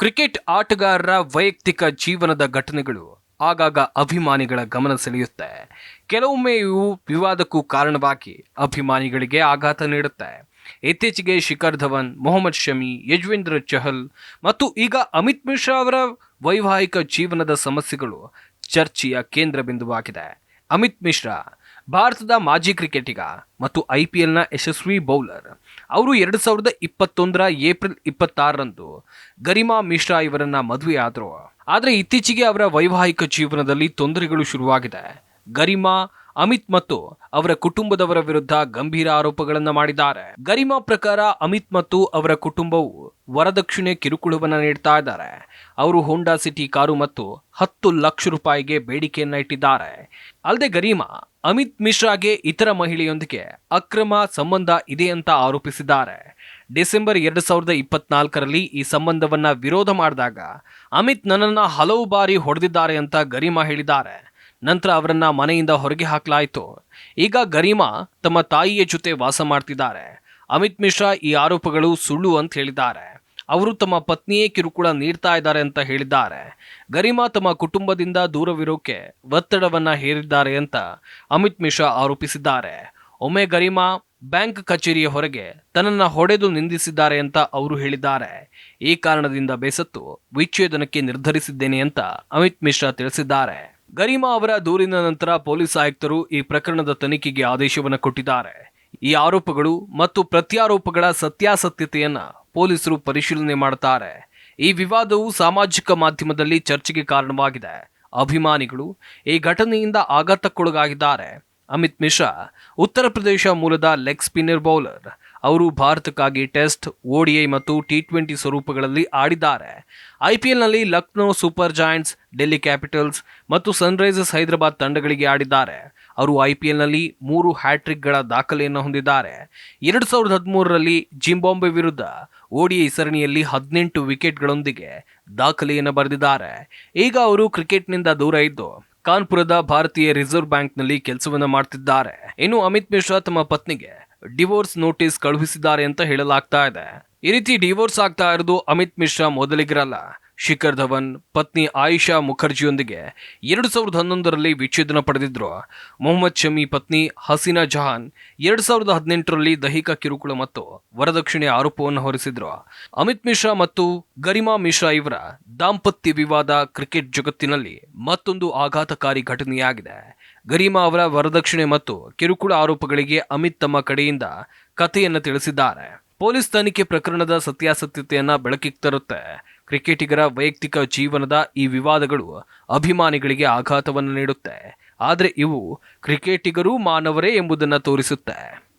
Cricket ಆಟಗಾರರ ವೈಯಕ್ತಿಕ ಜೀವನದ ಘಟನೆಗಳು ಆಗಾಗ ಅಭಿಮಾನಿಗಳ ಗಮನ ಸೆಳೆಯುತ್ತೆ. ಕೆಲವೊಮ್ಮೆ ಇವು ವಿವಾದಕ್ಕೂ ಕಾರಣವಾಗಿ ಅಭಿಮಾನಿಗಳಿಗೆ ಆಘಾತ ನೀಡುತ್ತೆ. ಇತ್ತೀಚೆಗೆ ಶಿಖರ್ ಧವನ್, ಮೊಹಮ್ಮದ್ ಶಮಿ, ಯಜ್ವೇಂದ್ರ ಚಹಲ್ ಮತ್ತು ಈಗ ಅಮಿತ್ ಮಿಶ್ರಾ ಅವರ ವೈವಾಹಿಕ ಜೀವನದ ಸಮಸ್ಯೆಗಳು ಚರ್ಚೆಯ ಕೇಂದ್ರ ಬಿಂದುವಾಗಿದೆ ಅಮಿತ್ ಮಿಶ್ರಾ ಭಾರತದ ಮಾಜಿ ಕ್ರಿಕೆಟಿಗ ಮತ್ತು ಐ ಪಿ ಎಲ್ನ ಯಶಸ್ವಿ ಬೌಲರ್. ಅವರು ಎರಡು ಸಾವಿರದ ಇಪ್ಪತ್ತೊಂದರ ಏಪ್ರಿಲ್ ಇಪ್ಪತ್ತಾರರಂದು ಗರಿಮಾ ಮಿಶ್ರಾ ಇವರನ್ನ ಮದುವೆಯಾದರು. ಆದರೆ ಇತ್ತೀಚೆಗೆ ಅವರ ವೈವಾಹಿಕ ಜೀವನದಲ್ಲಿ ತೊಂದರೆಗಳು ಶುರುವಾಗಿದೆ. ಗರಿಮಾ ಅಮಿತ್ ಮತ್ತು ಅವರ ಕುಟುಂಬದವರ ವಿರುದ್ಧ ಗಂಭೀರ ಆರೋಪಗಳನ್ನು ಮಾಡಿದ್ದಾರೆ. ಗರಿಮಾ ಪ್ರಕಾರ ಅಮಿತ್ ಮತ್ತು ಅವರ ಕುಟುಂಬವು ವರದಕ್ಷಿಣೆ ಕಿರುಕುಳವನ್ನು ನೀಡ್ತಾ ಇದ್ದಾರೆ. ಅವರು ಹೋಂಡಾ ಸಿಟಿ ಕಾರು ಮತ್ತು ಹತ್ತು ಲಕ್ಷ ರೂಪಾಯಿಗೆ ಬೇಡಿಕೆಯನ್ನ ಇಟ್ಟಿದ್ದಾರೆ. ಅಲ್ಲದೆ ಗರಿಮಾ, ಅಮಿತ್ ಮಿಶ್ರಾಗೆ ಇತರ ಮಹಿಳೆಯೊಂದಿಗೆ ಅಕ್ರಮ ಸಂಬಂಧ ಇದೆ ಅಂತ ಆರೋಪಿಸಿದ್ದಾರೆ. ಡಿಸೆಂಬರ್ ಎರಡು ಸಾವಿರದ ಇಪ್ಪತ್ನಾಲ್ಕರಲ್ಲಿ ಈ ಸಂಬಂಧವನ್ನ ವಿರೋಧ ಮಾಡಿದಾಗ ಅಮಿತ್ ನನ್ನನ್ನು ಹಲವು ಬಾರಿ ಹೊಡೆದಿದ್ದಾರೆ ಅಂತ ಗರಿಮಾ ಹೇಳಿದ್ದಾರೆ. ನಂತರ ಅವರನ್ನ ಮನೆಯಿಂದ ಹೊರಗೆ ಹಾಕಲಾಯಿತು. ಈಗ ಗರಿಮಾ ತಮ್ಮ ತಾಯಿಯ ಜೊತೆ ವಾಸ ಮಾಡ್ತಿದ್ದಾರೆ. ಅಮಿತ್ ಮಿಶ್ರಾ ಈ ಆರೋಪಗಳು ಸುಳ್ಳು ಅಂತ ಹೇಳಿದ್ದಾರೆ. ಅವರು ತಮ್ಮ ಪತ್ನಿಯೇ ಕಿರುಕುಳ ನೀಡ್ತಾ ಇದ್ದಾರೆ ಅಂತ ಹೇಳಿದ್ದಾರೆ. ಗರಿಮಾ ತಮ್ಮ ಕುಟುಂಬದಿಂದ ದೂರವಿರೋಕೆ ಒತ್ತಡವನ್ನ ಹೇರಿದ್ದಾರೆ ಅಂತ ಅಮಿತ್ ಮಿಶ್ರಾ ಆರೋಪಿಸಿದ್ದಾರೆ. ಒಮ್ಮೆ ಗರಿಮಾ ಬ್ಯಾಂಕ್ ಕಚೇರಿಯ ಹೊರಗೆ ತನ್ನನ್ನು ಹೊಡೆದು ನಿಂದಿಸಿದ್ದಾರೆ ಅಂತ ಅವರು ಹೇಳಿದ್ದಾರೆ. ಈ ಕಾರಣದಿಂದ ಬೇಸತ್ತು ವಿಚ್ಛೇದನಕ್ಕೆ ನಿರ್ಧರಿಸಿದ್ದೇನೆ ಅಂತ ಅಮಿತ್ ಮಿಶ್ರಾ ತಿಳಿಸಿದ್ದಾರೆ. ಗರಿಮಾ ಅವರ ದೂರಿನ ನಂತರ ಪೊಲೀಸ್ ಆಯುಕ್ತರು ಈ ಪ್ರಕರಣದ ತನಿಖೆಗೆ ಆದೇಶವನ್ನು ಕೊಟ್ಟಿದ್ದಾರೆ. ಈ ಆರೋಪಗಳು ಮತ್ತು ಪ್ರತ್ಯಾರೋಪಗಳ ಸತ್ಯಾಸತ್ಯತೆಯನ್ನ ಪೊಲೀಸರು ಪರಿಶೀಲನೆ ಮಾಡುತ್ತಾರೆ ಈ ವಿವಾದವು ಸಾಮಾಜಿಕ ಮಾಧ್ಯಮದಲ್ಲಿ ಚರ್ಚೆಗೆ ಕಾರಣವಾಗಿದೆ. ಅಭಿಮಾನಿಗಳು ಈ ಘಟನೆಯಿಂದ ಆಘಾತಕ್ಕೊಳಗಾಗಿದ್ದಾರೆ. ಅಮಿತ್ ಮಿಶ್ರಾ, ಉತ್ತರ ಪ್ರದೇಶ ಮೂಲದ ಲೆಗ್ ಸ್ಪಿನ್ನರ್ ಬೌಲರ್ ಅವರು ಭಾರತಕ್ಕಾಗಿ ಟೆಸ್ಟ್ ಓಡಿಐ ಮತ್ತು ಟಿ ಟ್ವೆಂಟಿ ಸ್ವರೂಪಗಳಲ್ಲಿ ಆಡಿದ್ದಾರೆ. ಐಪಿಎಲ್ನಲ್ಲಿ Lucknow Super Giants, Delhi Capitals ಮತ್ತು ಸನ್ರೈಸರ್ಸ್ ಹೈದರಾಬಾದ್ ತಂಡಗಳಿಗೆ ಆಡಿದ್ದಾರೆ. ಅವರು ಐಪಿಎಲ್ನಲ್ಲಿ ಮೂರು ಹ್ಯಾಟ್ರಿಕ್ಗಳ ದಾಖಲೆಯನ್ನು ಹೊಂದಿದ್ದಾರೆ. ಎರಡು ಸಾವಿರದ ಹದಿಮೂರರಲ್ಲಿ ಜಿಂಬಾಂಬೆ ವಿರುದ್ಧ ಓಡಿಐ ಸರಣಿಯಲ್ಲಿ ಹದಿನೆಂಟು ವಿಕೆಟ್ಗಳೊಂದಿಗೆ ದಾಖಲೆಯನ್ನು ಬರೆದಿದ್ದಾರೆ. ಈಗ ಅವರು ಕ್ರಿಕೆಟ್ನಿಂದ ದೂರ ಇದ್ದು ಕಾನ್ಪುರದ ಭಾರತೀಯ ರಿಸರ್ವ್ ಬ್ಯಾಂಕ್ನಲ್ಲಿ ಕೆಲಸವನ್ನ ಮಾಡ್ತಿದ್ದಾರೆ. ಇನ್ನು ಅಮಿತ್ ಮಿಶ್ರಾ ತಮ್ಮ ಪತ್ನಿಗೆ ಡಿವೋರ್ಸ್ ನೋಟಿಸ್ ಕಳುಹಿಸಿದ್ದಾರೆ ಅಂತ ಹೇಳಲಾಗ್ತಾ ಇದೆ. ಈ ರೀತಿ ಡಿವೋರ್ಸ್ ಆಗ್ತಾ ಇರೋದು ಅಮಿತ್ ಮಿಶ್ರಾ ಮೊದಲಿಗರಲ್ಲ. ಶಿಖರ್ ಧವನ್, ಪತ್ನಿ ಆಯಿಷಾ ಮುಖರ್ಜಿಯೊಂದಿಗೆ ಎರಡು ಸಾವಿರದ ಹನ್ನೊಂದರಲ್ಲಿ ವಿಚ್ಛೇದನ ಪಡೆದಿದ್ರು. ಮೊಹಮ್ಮದ್ ಶಮಿ ಪತ್ನಿ ಹಸೀನಾ ಜಹಾನ್ ಎರಡು ಸಾವಿರದ ಹದಿನೆಂಟರಲ್ಲಿ ದೈಹಿಕ ಕಿರುಕುಳ ಮತ್ತು ವರದಕ್ಷಿಣೆ ಆರೋಪವನ್ನು ಹೊರಿಸಿದ್ರು. ಅಮಿತ್ ಮಿಶ್ರಾ ಮತ್ತು ಗರಿಮಾ ಮಿಶ್ರಾ ಇವರ ದಾಂಪತ್ಯ ವಿವಾದ ಕ್ರಿಕೆಟ್ ಜಗತ್ತಿನಲ್ಲಿ ಮತ್ತೊಂದು ಆಘಾತಕಾರಿ ಘಟನೆಯಾಗಿದೆ. ಗರಿಮಾ ಅವರ ವರದಕ್ಷಿಣೆ ಮತ್ತು ಕಿರುಕುಳ ಆರೋಪಗಳಿಗೆ ಅಮಿತ್ ತಮ್ಮ ಕಡೆಯಿಂದ ಕಥೆಯನ್ನು ತಿಳಿಸಿದ್ದಾರೆ. ಪೊಲೀಸ್ ತನಿಖೆ ಪ್ರಕರಣದ ಸತ್ಯಾಸತ್ಯತೆಯನ್ನ ಬೆಳಕಿಗೆ ತರುತ್ತೆ. ಕ್ರಿಕೆಟಿಗರ ವೈಯಕ್ತಿಕ ಜೀವನದ ಈ ವಿವಾದಗಳು ಅಭಿಮಾನಿಗಳಿಗೆ ಆಘಾತವನ್ನು ನೀಡುತ್ತೆ. ಆದರೆ ಇವು ಕ್ರಿಕೆಟಿಗರೂ ಮಾನವರೇ ಎಂಬುದನ್ನು ತೋರಿಸುತ್ತೆ.